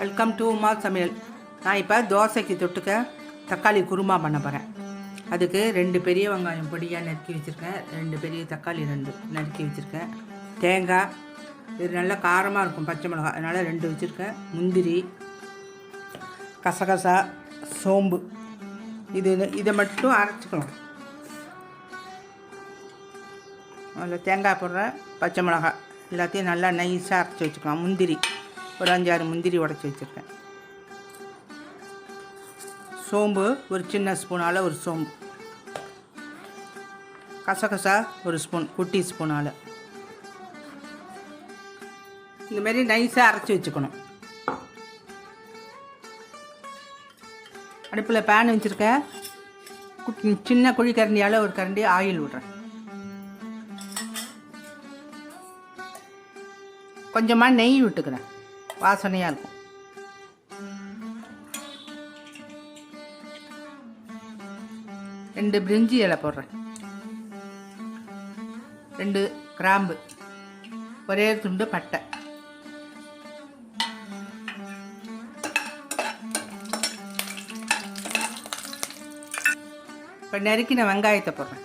Welcome to Uma சமையல் நான் இப்போ தோசைக்கு தொட்டுக்க தக்காளி குருமா பண்ண போகிறேன் அதுக்கு ரெண்டு பெரிய வெங்காயம் பொடியாக நறுக்கி வச்சுருக்கேன். ரெண்டு பெரிய தக்காளி ரெண்டு நறுக்கி வச்சுருக்கேன். தேங்காய் இது நல்லா காரமாக இருக்கும் பச்சை மிளகாய். அதனால் ரெண்டு வச்சுருக்கேன். முந்திரி கசகசா சோம்பு. இது இதை மட்டும் அரைச்சிக்கலாம் அதில் தேங்காய் போடுறேன் பச்சை மிளகாய். எல்லாத்தையும் நல்லா நைஸாக அரைச்சி வச்சுக்கலாம். முந்திரி. ஒரு அஞ்சாறு முந்திரி உடச்சி வச்சுருக்கேன். சோம்பு ஒரு சின்ன ஸ்பூனால் ஒரு சோம்பு. கசகசா ஒரு ஸ்பூன் குட்டி ஸ்பூனால். இந்தமாரி நைஸாக அரைச்சி வச்சுக்கணும். அடுப்பில் பேன் வச்சுருக்கேன். சின்ன குழி கரண்டியால் ஒரு கரண்டி ஆயில் விட்றேன். கொஞ்சமாக நெய் விட்டுக்கிறேன். வாசனையாக இருக்கும். ரெண்டு பிரிஞ்சி இலை போடுறேன். ரெண்டு கிராம்பு ஒரே துண்டு பட்டை. இப்போ நறுக்கின வெங்காயத்தை போடுறேன்.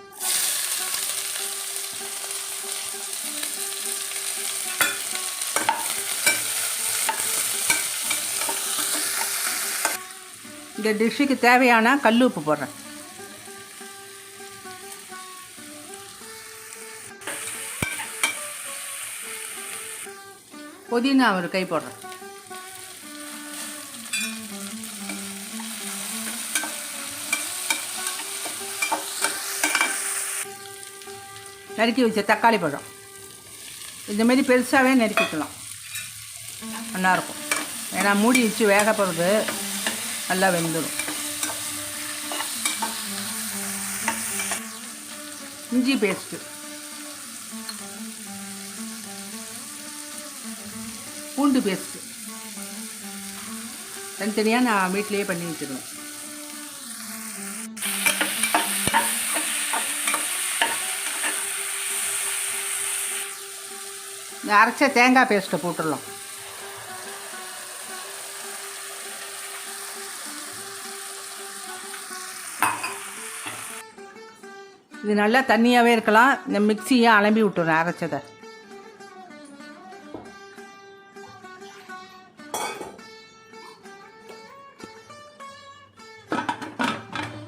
இந்த டிஷ்ஷுக்கு தேவையான கல் உப்பு போடுறேன். புதினா ஒரு கை போடுறேன். நறுக்கி வச்ச தக்காளி பழம். இந்தமாரி பெருசாகவே நறுக்கிக்கலாம். நல்லாயிருக்கும். ஏன்னா மூடி வச்சு வேக போகிறது நல்லா வெந்துடும் இஞ்சி பேஸ்ட்டு. பூண்டு பேஸ்ட்டு. தனித்தனியாக நான் வீட்டிலேயே பண்ணி வச்சுருவேன். இந்த அரைச்ச தேங்காய் பேஸ்ட்டை போட்டுடலாம். இது நல்லா தண்ணியாகவே இருக்கலாம். இந்த மிக்சியை அலம்பி விட்டுறேன் அரைச்சதை.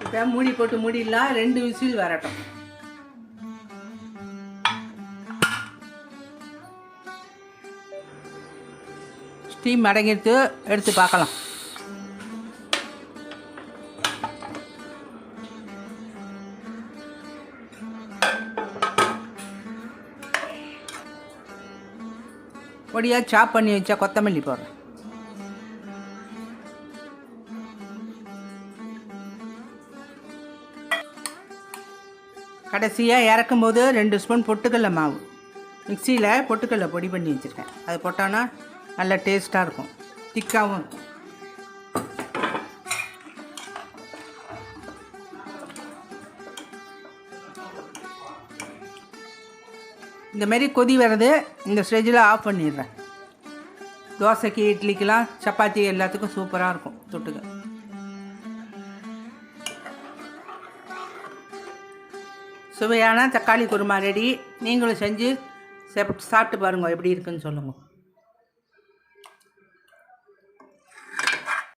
இப்போ மூடி போட்டு மூடிடலாம். ரெண்டு விசில் வரட்டும். ஸ்டீம் அடங்கிட்டு எடுத்து பார்க்கலாம். பொடியாக சாப் பண்ணி வச்சா கொத்தமல்லி போடுறேன். கடைசியாக இறக்கும்போது ரெண்டு ஸ்பூன் பொட்டுக்கடலை மாவு. மிக்சியில் பொட்டுக்கடலை பொடி பண்ணி வச்சுருக்கேன். அது போட்டோன்னா நல்லா டேஸ்ட்டாக இருக்கும். திக்காகவும் இருக்கும். இந்தமாரி கொதி வர்றது இந்த ஸ்டேஜில் ஆஃப் பண்ணிடுறேன். தோசைக்கு இட்லிக்கெலாம் சப்பாத்தி எல்லாத்துக்கும் சூப்பராக இருக்கும் தொட்டுக்க. சுவையான தக்காளி குருமா ரெடி நீங்களும் செஞ்சு சாப்பிட்டு பாருங்கள் எப்படி இருக்குன்னு சொல்லுங்கள்